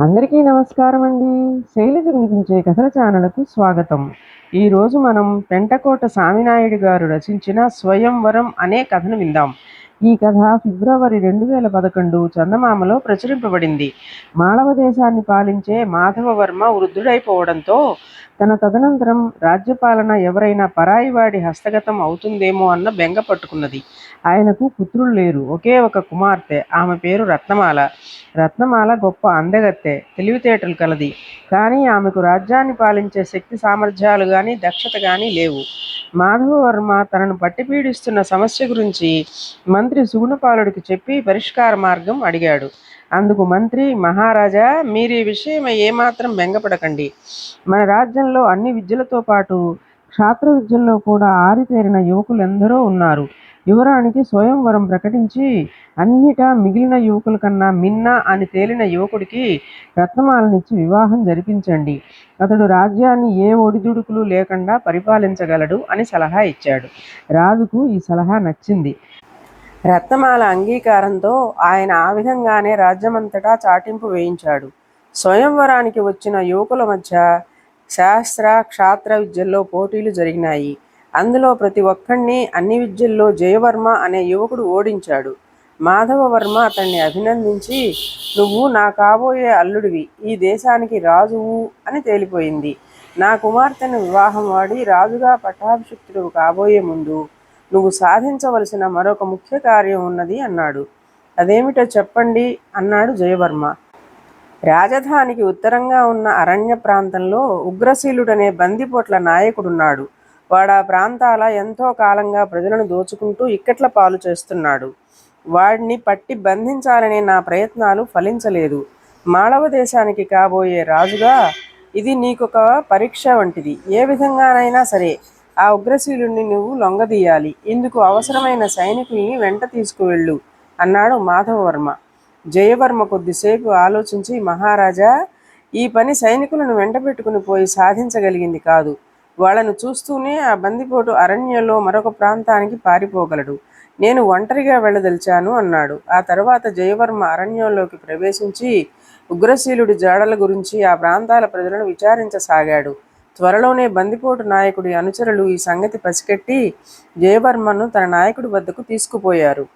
అందరికీ నమస్కారం అండి. శైలజ వినిపించే కథల ఛానల్కు స్వాగతం. ఈరోజు మనం పెంటకోట సామినాయుడు గారు రచించిన స్వయంవరం అనే కథను విందాం. ఈ కథ ఫిబ్రవరి రెండు వేల పదకొండు చందమామలో ప్రచురింపబడింది. మాళవ దేశాన్ని పాలించే మాధవవర్మ వృద్ధుడైపోవడంతో తన తదనంతరం రాజ్యపాలన ఎవరైనా పరాయివాడి హస్తగతం అవుతుందేమో అన్న బెంగ పట్టుకున్నది. ఆయనకు పుత్రులు లేరు. ఒకే ఒక కుమార్తె. ఆమె పేరు రత్నమాల. రత్నమాల గొప్ప అందగత్తె. తెలివితేటలు కలది. కానీ ఆమెకు రాజ్యాన్ని పాలించే శక్తి సామర్థ్యాలు కానీ దక్షత కానీ లేవు. మాధవవర్మ తనను పట్టి పీడిస్తున్న సమస్య గురించి మంత్రి సుగుణపాలుడికి చెప్పి పరిష్కార మార్గం అడిగాడు. అందుకు మంత్రి మహారాజా మీరు ఈ విషయం ఏమాత్రం బెంగపడకండి. మన రాజ్యంలో అన్ని విద్యలతో పాటు క్షాత్ర విద్యల్లో కూడా ఆరితేరిన యువకులు ఎందరో ఉన్నారు. యువరానికి స్వయంవరం ప్రకటించి అన్నిటా మిగిలిన యువకుల కన్నా మిన్న అని తేలిన యువకుడికి రత్నమాలనిచ్చి వివాహం జరిపించండి. అతడు రాజ్యాన్ని ఏ ఒడిదుడుకులు లేకుండా పరిపాలించగలడు అని సలహా ఇచ్చాడు. రాజుకు ఈ సలహా నచ్చింది. రత్నమాల అంగీకారంతో ఆయన ఆ విధంగానే రాజ్యమంతటా చాటింపు వేయించాడు. స్వయంవరానికి వచ్చిన యువకుల మధ్య శాస్త్ర క్షాత్ర విద్యల్లో పోటీలు జరిగినాయి. అందులో ప్రతి ఒక్కడిని అన్ని విద్యల్లో జయవర్మ అనే యువకుడు ఓడించాడు. మాధవవర్మ అతన్ని అభినందించి నువ్వు నా కాబోయే అల్లుడివి. ఈ దేశానికి రాజువు అని తేలిపోయింది. నా కుమార్తెను వివాహం వాడి రాజుగా పట్టాభిషిక్తుడు కాబోయే ముందు నువ్వు సాధించవలసిన మరొక ముఖ్య కార్యం ఉన్నది అన్నాడు. అదేమిటో చెప్పండి అన్నాడు జయవర్మ. రాజధానికి ఉత్తరంగా ఉన్న అరణ్య ప్రాంతంలో ఉగ్రశీలుడనే బందిపోట్ల నాయకుడున్నాడు. వాడా ప్రాంతాల ఎంతో కాలంగా ప్రజలను దోచుకుంటూ ఇక్కట్ల పాలు చేస్తున్నాడు. వాడిని పట్టి బంధించాలనే నా ప్రయత్నాలు ఫలించలేదు. మాళవ దేశానికి కాబోయే రాజుగా ఇది నీకొక పరీక్ష వంటిది. ఏ విధంగానైనా సరే ఆ ఉగ్రశీలుణ్ణి నువ్వు లొంగదీయాలి. ఇందుకు అవసరమైన సైనికుల్ని వెంట తీసుకువెళ్ళు అన్నాడు మాధవవర్మ. జయవర్మ కొద్దిసేపు ఆలోచించి మహారాజా ఈ పని సైనికులను వెంటబెట్టుకుని పోయి సాధించగలిగింది కాదు. వాళ్ళను చూస్తూనే ఆ బందిపోటు అరణ్యంలో మరొక ప్రాంతానికి పారిపోగలడు. నేను ఒంటరిగా వెళ్ళదలిచాను అన్నాడు. ఆ తర్వాత జయవర్మ అరణ్యంలోకి ప్రవేశించి ఉగ్రశీలుడి జాడల గురించి ఆ ప్రాంతాల ప్రజలను విచారించసాగాడు. త్వరలోనే బందిపోటు నాయకుడి అనుచరులు ఈ సంగతి పసికెట్టి జయవర్మను తన నాయకుడి వద్దకు తీసుకుపోయారు.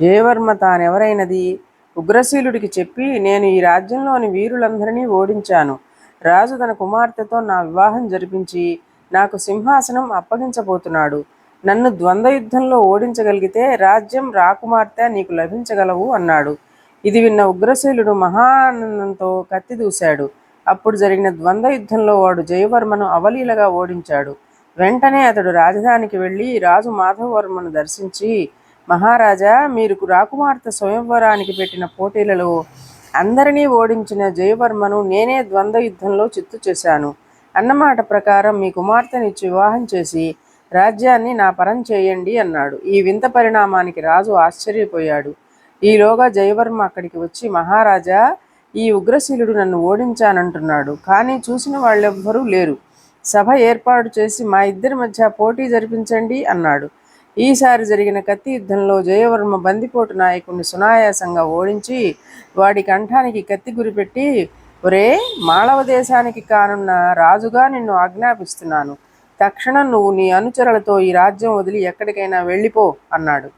జయవర్మ తానెవరైనది? ఉగ్రశీలుడికి చెప్పి నేను ఈ రాజ్యంలోని వీరులందరినీ ఓడించాను. రాజు తన కుమార్తెతో నా వివాహం జరిపించి నాకు సింహాసనం అప్పగించబోతున్నాడు. నన్ను ద్వంద్వ యుద్ధంలో ఓడించగలిగితే రాజ్యం రాకుమార్తె నీకు లభించగలవు అన్నాడు. ఇది విన్న ఉగ్రశీలుడు మహానందంతో కత్తి దూశాడు. అప్పుడు జరిగిన ద్వంద్వ యుద్ధంలో వాడు జయవర్మను అవలీలగా ఓడించాడు. వెంటనే అతడు రాజధానికి వెళ్ళి రాజు మాధవవర్మను దర్శించి మహారాజా మీరు రాకుమార్తె స్వయంవరానికి పెట్టిన పోటీలలో అందరినీ ఓడించిన జయవర్మను నేనే ద్వంద్వ యుద్ధంలో చిత్తు చేశాను. అన్నమాట ప్రకారం మీ కుమార్తెనిచ్చి వివాహం చేసి రాజ్యాన్ని నా పరం చేయండి అన్నాడు. ఈ వింత పరిణామానికి రాజు ఆశ్చర్యపోయాడు. ఈలోగా జయవర్మ అక్కడికి వచ్చి మహారాజా ఈ ఉగ్రశీలుడు నన్ను ఓడించానంటున్నాడు కానీ చూసిన వాళ్ళెవ్వరూ లేరు. సభ ఏర్పాటు చేసి మా ఇద్దరి మధ్య పోటీ జరిపించండి అన్నాడు. ఈసారి జరిగిన కత్తి యుద్ధంలో జయవర్మ బందిపోటు నాయకుడిని సునాయాసంగా ఓడించి వాడి కంఠానికి కత్తి గురిపెట్టి ఒరే మాళవ దేశానికి కానున్న రాజుగా నిన్ను ఆజ్ఞాపిస్తున్నాను. తక్షణం నువ్వు నీ అనుచరులతో ఈ రాజ్యం వదిలి ఎక్కడికైనా వెళ్ళిపో అన్నాడు.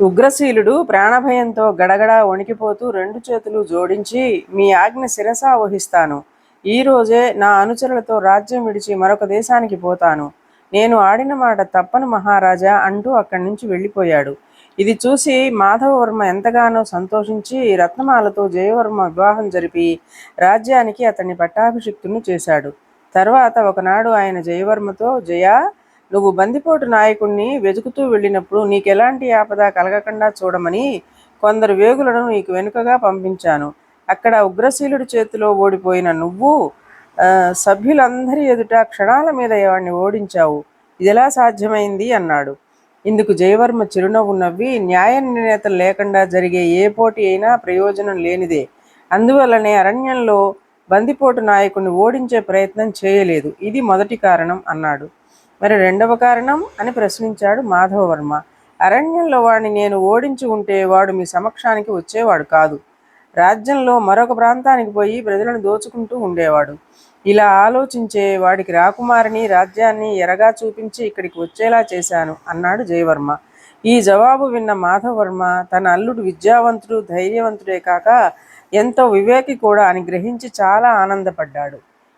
ఉగ్రశీలుడు ప్రాణభయంతో గడగడ వణికిపోతూ రెండు చేతులు జోడించి మీ ఆజ్ఞ శిరసా వహిస్తాను. ఈ రోజే నా అనుచరులతో రాజ్యం విడిచి మరొక దేశానికి పోతాను. నేను ఆడిన మాట తప్పను మహారాజా అంటూ అక్కడి నుంచి వెళ్ళిపోయాడు. ఇది చూసి మాధవవర్మ ఎంతగానో సంతోషించి రత్నమాలతో జయవర్మ వివాహం జరిపి రాజ్యానికి అతన్ని పట్టాభిషిక్తుని చేశాడు. తర్వాత ఒకనాడు ఆయన జయవర్మతో జయ నువ్వు బందిపోటు నాయకుణ్ణి వెతుకుతూ వెళ్ళినప్పుడు నీకు ఎలాంటి ఆపద కలగకుండా చూడమని కొందరు వేగులను నీకు వెనుకగా పంపించాను. అక్కడ ఉగ్రశీలుడి చేతిలో ఓడిపోయిన నువ్వు సభ్యులందరి ఎదుట క్షణాల మీద వాడిని ఓడించావు. ఇదిలా సాధ్యమైంది? అన్నాడు. ఇందుకు జయవర్మ చిరునవ్వు నవ్వి న్యాయ నిర్ణేతలు లేకుండా జరిగే ఏ పోటీ అయినా ప్రయోజనం లేనిదే. అందువల్లనే అరణ్యంలో బందిపోటు నాయకుడిని ఓడించే ప్రయత్నం చేయలేదు. ఇది మొదటి కారణం అన్నాడు. మరి రెండవ కారణం అని ప్రశ్నించాడు మాధవవర్మ. అరణ్యంలో వాడిని నేను ఓడించి ఉంటే వాడు మీ సమక్షానికి వచ్చేవాడు కాదు. రాజ్యంలో మరొక ప్రాంతానికి పోయి ప్రజలను దోచుకుంటూ ఉండేవాడు. ఇలా ఆలోచించే వాడికి రాకుమారిని రాజ్యాన్ని ఎరగా చూపించి ఇక్కడికి వచ్చేలా చేశాను అన్నాడు జయవర్మ. ఈ జవాబు విన్న మాధవర్మ తన అల్లుడు విద్యావంతుడు ధైర్యవంతుడే కాక ఎంతో వివేకి కూడా అని గ్రహించి చాలా ఆనందపడ్డాడు.